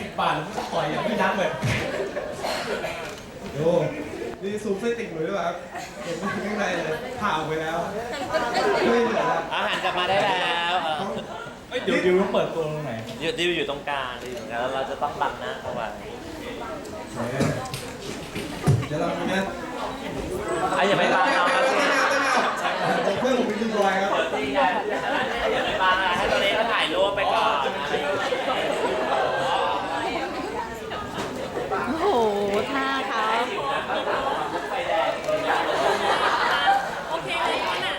สิบบาทแล้วไม่ปล่อยอย่างไม่ยั้งเลยดูนี่ซูมไส้ติ่งหนูด้วยครับเห็นมันข้างในเลยผ่าออกไปแล้วไม่เหลือแล้วอาหารกลับมาได้แล้วเออเอ้ยเดี๋ยวดิวต้องเปิดตัวตรงไหนอยู่ดิวอยู่ตรงกลางดิวอยู่ตรงกลางแล้วเราจะต้องบังหน้าเข้าไว้เดี๋ยวเราดูนะอะอย่าไปบังน้องครับสิผมเพื่อนผมเป็นยูบอยครับเดี๋ยวที่อย่าอย่าไปบังนะให้ตัวเล็กเขาถ่ายรูปไปก่อน โอ้โห ท่าเขา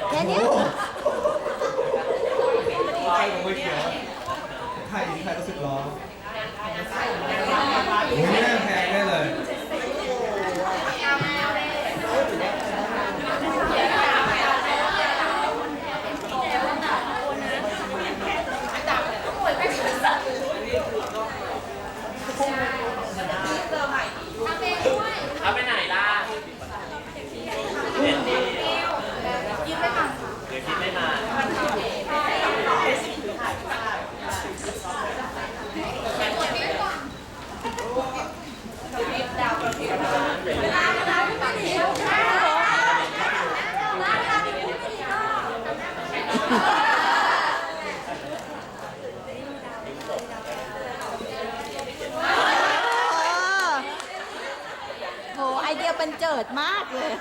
แค่เนี้ย ไข่ผมไม่เขียวไข่ไข่ก็สิบล้อโอ้ยแม่แพงแน่เลยเอาไปไหนล่ะเห็นดิยืมไม่มาเดี๋ยวคิดไม่มา โหไอเดียเป็นเจิดมากเลย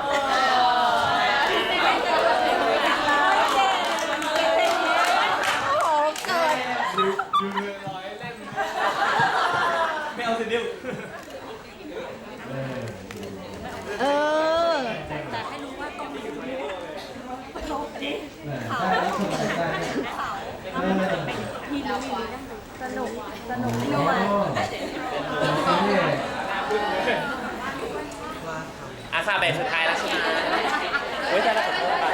โอ้โหเกิดดูดูเรือร้อยเล่มไม่เอาสิดิวเออส นุกสนุกด้วยอาคาเบรกสุดท้ายแล้วใช่ไหมเฮ้ยแต่ละขอโทษครับ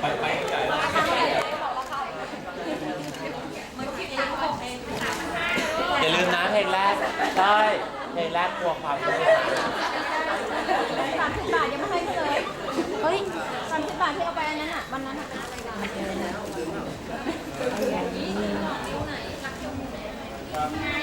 ไปไปไกลอย่าลืมนะเพลงแรกใช่เพลงแรกกลัวความมืด สามสิบบาทยังไม่ให้เขาเลย เฮ้ยสามสิบบาทที่เอาไป อันนั้นอะวันนั้นอะอ